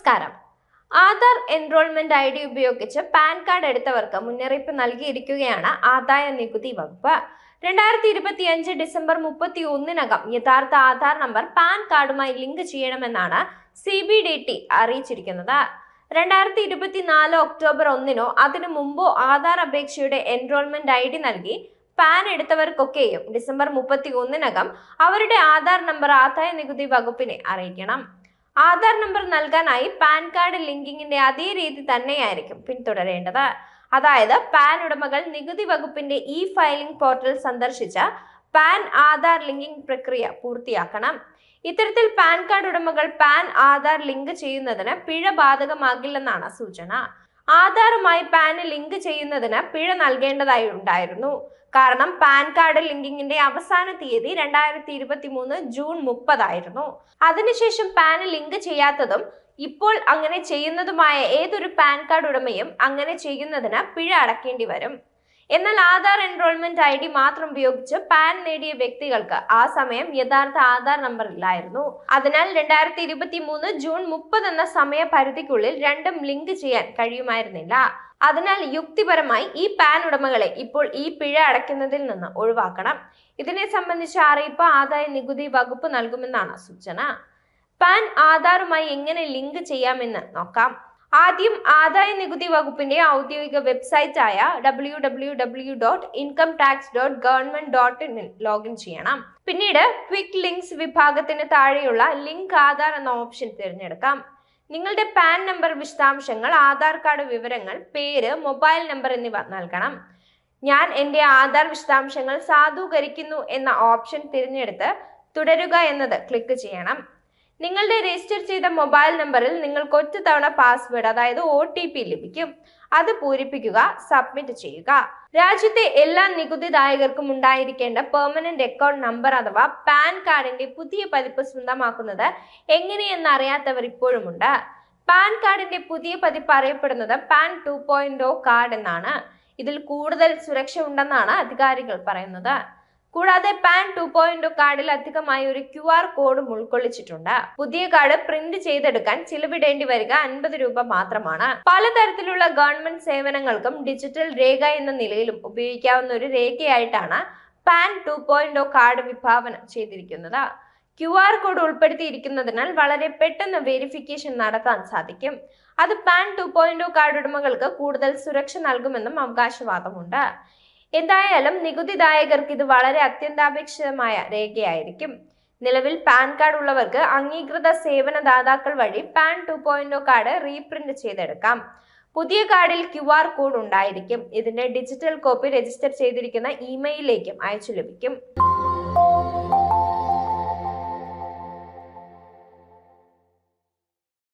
നമസ്കാരം. Aadhaar enrolment I D ഉപയോഗിച്ച് PAN card എടുത്തവർക്ക് മുന്നറിയിപ്പ് നൽകിയിരിക്കുകയാണ് ആദായ നികുതി വകുപ്പ്. രണ്ടായിരത്തി ഇരുപത്തി അഞ്ച് ഡിസംബർ മുപ്പത്തി ഒന്നിനകം യഥാർത്ഥ ആധാർ നമ്പർ പാൻ കാർഡുമായി ലിങ്ക് ചെയ്യണമെന്നാണ് സി ബി ഡി ടി അറിയിച്ചിരിക്കുന്നത്. രണ്ടായിരത്തി ഇരുപത്തിനാല് ഒക്ടോബർ ഒന്നിനോ അതിനു മുമ്പോ ആധാർ അപേക്ഷയുടെ എൻറോൾമെന്റ് ഐ ഡി നൽകി പാൻ എടുത്തവർക്കൊക്കെയും ഡിസംബർ മുപ്പത്തി ഒന്നിനകം അവരുടെ ആധാർ നമ്പർ ആദായ നികുതി വകുപ്പിനെ അറിയിക്കണം. ആധാർ നമ്പർ നൽകാനായി പാൻ കാർഡ് ലിങ്കിങ്ങിന്റെ അതേ രീതി തന്നെയായിരിക്കും പിന്തുടരേണ്ടത്. അതായത് പാൻ ഉടമകൾ നികുതി വകുപ്പിന്റെ ഇ ഫയലിംഗ് പോർട്ടൽ സന്ദർശിച്ച പാൻ ആധാർ ലിങ്കിംഗ് പ്രക്രിയ പൂർത്തിയാക്കണം. ഇത്തരത്തിൽ പാൻ കാർഡ് ഉടമകൾ പാൻ ആധാർ ലിങ്ക് ചെയ്യുന്നതിന് പിഴ ബാധകമാകില്ലെന്നാണ് സൂചന. ആധാറുമായി പാന് ലിങ്ക് ചെയ്യുന്നതിന് പിഴ നൽകേണ്ടതായി ഉണ്ടായിരുന്നു. കാരണം പാൻ കാർഡ് ലിങ്കിങ്ങിന്റെ അവസാന തീയതി രണ്ടായിരത്തി ഇരുപത്തി മൂന്ന് ജൂൺ മുപ്പതായിരുന്നു. അതിനുശേഷം പാൻ ലിങ്ക് ചെയ്യാത്തതും ഇപ്പോൾ അങ്ങനെ ചെയ്യുന്നതുമായ ഏതൊരു പാൻ കാർഡ് ഉടമയും അങ്ങനെ ചെയ്യുന്നതിന് പിഴ അടക്കേണ്ടി വരും. എന്നാൽ ആധാർ എൻറോൾമെന്റ് ഐ ഡി മാത്രം ഉപയോഗിച്ച് പാൻ നേടിയ വ്യക്തികൾക്ക് ആ സമയം യഥാർത്ഥ ആധാർ നമ്പർ ഇല്ലായിരുന്നു. അതിനാൽ രണ്ടായിരത്തി ഇരുപത്തി മൂന്ന് ജൂൺ മുപ്പത് എന്ന സമയപരിധിക്കുള്ളിൽ രണ്ടും ലിങ്ക് ചെയ്യാൻ കഴിയുമായിരുന്നില്ല. അതിനാൽ യുക്തിപരമായി ഈ പാൻ ഉടമകളെ ഇപ്പോൾ ഈ പിഴ അടയ്ക്കുന്നതിൽ നിന്ന് ഒഴിവാക്കണം. ഇതിനെ സംബന്ധിച്ച അറിയിപ്പ് ആദായ നികുതി വകുപ്പ് നൽകുമെന്നാണ് സൂചന. പാൻ ആധാറുമായി എങ്ങനെ ലിങ്ക് ചെയ്യാമെന്ന് നോക്കാം. ആദ്യം ആദായ നികുതി വകുപ്പിന്റെ ഔദ്യോഗിക വെബ്സൈറ്റ് ആയ W W W dot income tax dot government dot ഇനിൽ login ചെയ്യണം. പിന്നീട് ക്വിക്ക് ലിങ്ക്സ് വിഭാഗത്തിന് താഴെയുള്ള ലിങ്ക് ആധാർ എന്ന ഓപ്ഷൻ തിരഞ്ഞെടുക്കാം. നിങ്ങളുടെ പാൻ നമ്പർ വിശദാംശങ്ങൾ ആധാർ കാർഡ് വിവരങ്ങൾ പേര് മൊബൈൽ നമ്പർ എന്നിവ നൽകണം. ഞാൻ എന്റെ ആധാർ വിശദാംശങ്ങൾ സാധൂകരിക്കുന്നു എന്ന ഓപ്ഷൻ തിരഞ്ഞെടുത്ത് തുടരുക എന്നത് ക്ലിക്ക് ചെയ്യണം. നിങ്ങളുടെ രജിസ്റ്റർ ചെയ്ത മൊബൈൽ നമ്പറിൽ നിങ്ങൾക്ക് ഒറ്റ തവണ പാസ്വേഡ് അതായത് ഒ ടി പി ലഭിക്കും. അത് പൂരിപ്പിക്കുക സബ്മിറ്റ് ചെയ്യുക. രാജ്യത്തെ എല്ലാ നികുതിദായകർക്കും ഉണ്ടായിരിക്കേണ്ട പെർമനന്റ് അക്കൗണ്ട് നമ്പർ അഥവാ പാൻ കാർഡിന്റെ പുതിയ പതിപ്പ് സ്വന്തമാക്കുന്നത് എങ്ങനെയെന്ന് അറിയാത്തവർ ഇപ്പോഴുമുണ്ട്. പാൻ കാർഡിന്റെ പുതിയ പതിപ്പ് അറിയപ്പെടുന്നത് പാൻ ടു പോയിന്റ് കാർഡ് എന്നാണ്. ഇതിൽ കൂടുതൽ സുരക്ഷ ഉണ്ടെന്നാണ് അധികാരികൾ പറയുന്നത്. കൂടാതെ പാൻ ടു പോയിന്റ് കാർഡിൽ അധികമായി ഒരു ക്യു ആർ കോഡും ഉൾക്കൊള്ളിച്ചിട്ടുണ്ട്. പുതിയ കാർഡ് പ്രിന്റ് ചെയ്തെടുക്കാൻ ചിലവിടേണ്ടി വരിക അൻപത് രൂപ മാത്രമാണ്. പലതരത്തിലുള്ള ഗവൺമെന്റ് സേവനങ്ങൾക്കും ഡിജിറ്റൽ രേഖ എന്ന നിലയിലും ഉപയോഗിക്കാവുന്ന ഒരു രേഖയായിട്ടാണ് പാൻ ടു പോയിന്റ് കാർഡ് വിഭാവനം ചെയ്തിരിക്കുന്നത്. ക്യു ആർ കോഡ് ഉൾപ്പെടുത്തിയിരിക്കുന്നതിനാൽ വളരെ പെട്ടെന്ന് വെരിഫിക്കേഷൻ നടത്താൻ സാധിക്കും. അത് പാൻ ടു പോയിന്റ് കാർഡ് ഉടമകൾക്ക് കൂടുതൽ സുരക്ഷ നൽകുമെന്നും അവകാശവാദമുണ്ട്. എന്തായാലും നികുതിദായകർക്ക് ഇത് വളരെ അത്യന്താപേക്ഷിതമായ രേഖയായിരിക്കും. നിലവിൽ പാൻ കാർഡ് ഉള്ളവർക്ക് അംഗീകൃത സേവനദാതാക്കൾ വഴി PAN two point card reprint ചെയ്തെടുക്കാം. പുതിയ കാർഡിൽ ക്യു ആർ കോഡ് ഉണ്ടായിരിക്കും. ഇതിന്റെ ഡിജിറ്റൽ കോപ്പി രജിസ്റ്റർ ചെയ്തിരിക്കുന്ന ഇമെയിലിലേക്കും അയച്ചു ലഭിക്കും.